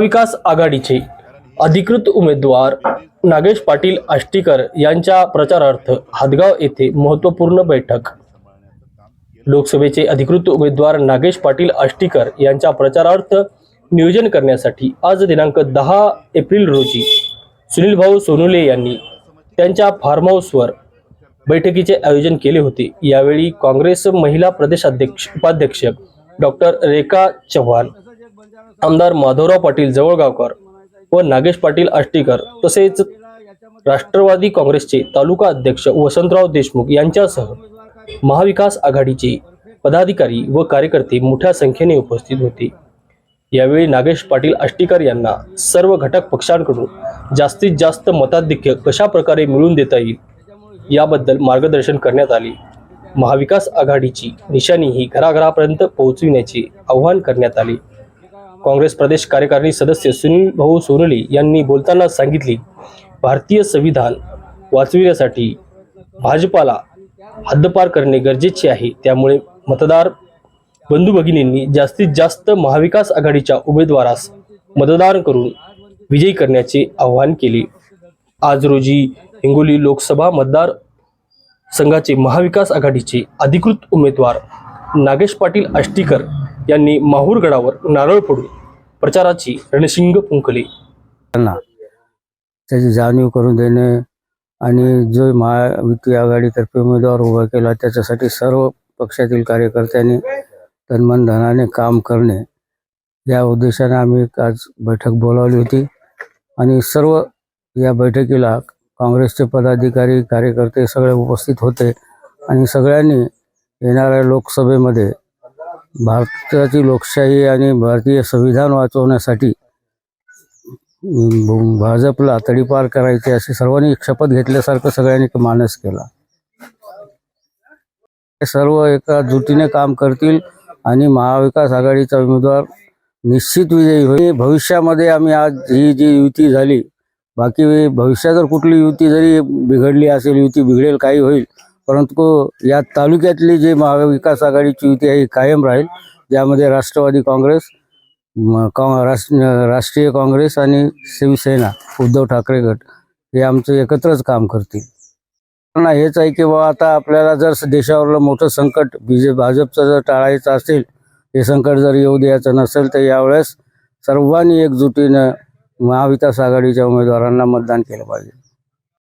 विकास आघाडीचे अधिकृत उमेदवार नागेश पाटील आष्टीकर यांच्या प्रचारार्थ हादगाव येथे महत्त्वपूर्ण बैठक. लोकसभेचे अधिकृत उमेदवार नागेश पाटील आष्टीकर यांच्या प्रचारार्थ नियोजन करण्यासाठी आज दिनांक दहा एप्रिल रोजी सुनील भाऊ सोनुले यांनी त्यांच्या फार्म हाऊसवर बैठकीचे आयोजन केले होते. यावेळी काँग्रेस महिला प्रदेशाध्यक्ष उपाध्यक्ष डॉक्टर रेखा चव्हाण आमदार माधवराव पाटील जवळगावकर व नागेश पाटील आष्टीकर तसेच राष्ट्रवादी काँग्रेसचे तालुका अध्यक्ष वसंतराव देशमुख यांच्यासह महाविकास आघाडीचे पदाधिकारी व कार्यकर्ते मोठ्या संख्येने उपस्थित होते. यावेळी नागेश पाटील आष्टीकर यांना सर्व घटक पक्षांकडून जास्तीत जास्त मताधिक्य कशा प्रकारे मिळवून देता येईल याबद्दल मार्गदर्शन करण्यात आले. महाविकास आघाडीची निशाणी ही घराघरापर्यंत पोहोचविण्याचे आवाहन करण्यात आले. काँग्रेस प्रदेश कार्यकारिणी सदस्य सुनील भाऊ सोनले यांनी बोलताना सांगितले भारतीय संविधान वाचविण्यासाठी भाजपाला हद्दपार करणे गरजेचे आहे. त्यामुळे मतदार बंधू भगिनींनी जास्तीत जास्त महाविकास आघाडीच्या उमेदवारास मतदान करून विजयी करण्याचे आवाहन केले. आज रोजी हिंगोली लोकसभा मतदार संघाचे महाविकास आघाडीचे अधिकृत उमेदवार नागेश पाटील आष्टीकर यांनी माहूरगडावर नारळ फोडून प्रचाराची रणशिंग फुंकली. त्यांना त्याची जाणीव करून देणे आणि जो महायुती आघाडीतर्फे उमेदवार उभा केला त्याच्यासाठी सर्व पक्षातील कार्यकर्त्यांनी तन्मन धनाने काम करणे. या उद्देशाने आम्ही आज बैठक बोलावली होती आणि सर्व या बैठकीला काँग्रेसचे पदाधिकारी कार्यकर्ते सगळे उपस्थित होते आणि सगळ्यांनी येणाऱ्या लोकसभेमध्ये भारताची लोकशाही आणि भारतीय संविधान वाचवण्यासाठी भाजपला तडीपार करायची असे सर्वांनी शपथ घेतल्यासारखं सगळ्यांनी मानस केला. हे सर्व एका जुटीने काम करतील आणि महाविकास आघाडीचा उमेदवार निश्चित विजयी होईल. भविष्यामध्ये आम्ही आज ही जी युती झाली बाकी भविष्यात जर कुठली युती जरी बिघडली असेल युती बिघडेल काही होईल परंतु या तालुक्यातली जी महाविकास आघाडीची युती आहे कायम राहील. ज्यामध्ये राष्ट्रवादी काँग्रेस राष्ट्रीय काँग्रेस आणि शिवसेना उद्धव ठाकरे गट हे आमचं एकत्रच काम करतील. हेच आहे की बाबा आता आपल्याला जर देशावरलं मोठं संकट बीजे भाजपचं जर टाळायचं असेल हे संकट जर येऊ द्यायचं नसेल तर यावेळेस सर्वांनी एकजुटीनं महाविकास आघाडीच्या उमेदवारांना मतदान केलं पाहिजे.